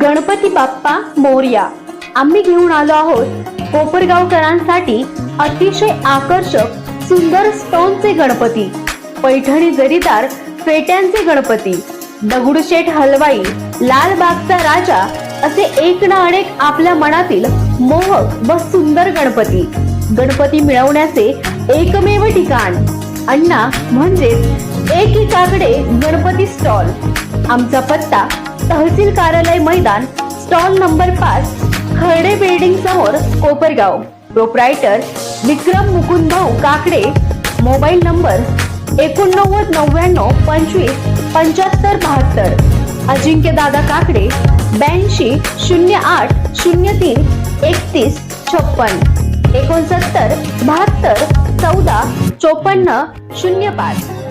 गणपती बाप्पा मोर्या. आम्ही घेऊन आलो आहोत कोपरगावकरांसाठी अतिशय आकर्षक सुंदर स्टोनचे गणपती पैठणी जरीदार फेट्यांचे गणपती दगडूशेठ हलवाई लालबागचा राजा असे एक ना अनेक आपल्या मनातील मोहक व सुंदर गणपती. गणपती मिळवण्याचे एकमेव ठिकाण अण्णा म्हणजेच एकीकाकडे गणपती स्टॉल. आमचा पत्ता तहसील कार्यालय मैदान स्टॉल नंबर पाच खर्डे बिल्डिंग समोर Kopargaon. Proprietor Vikram Mukundbhau Kakade mobile number एकोणनव्वद नव्याण्णव पंचवीस पंच्याहत्तर बहात्तर. अजिंक्य दादा काकडे ब्याऐंशी शून्य आठ शून्य तीन एकतीस छप्पन. एकोणसत्तर बहात्तर चौदा चोपन्न शून्य पाच.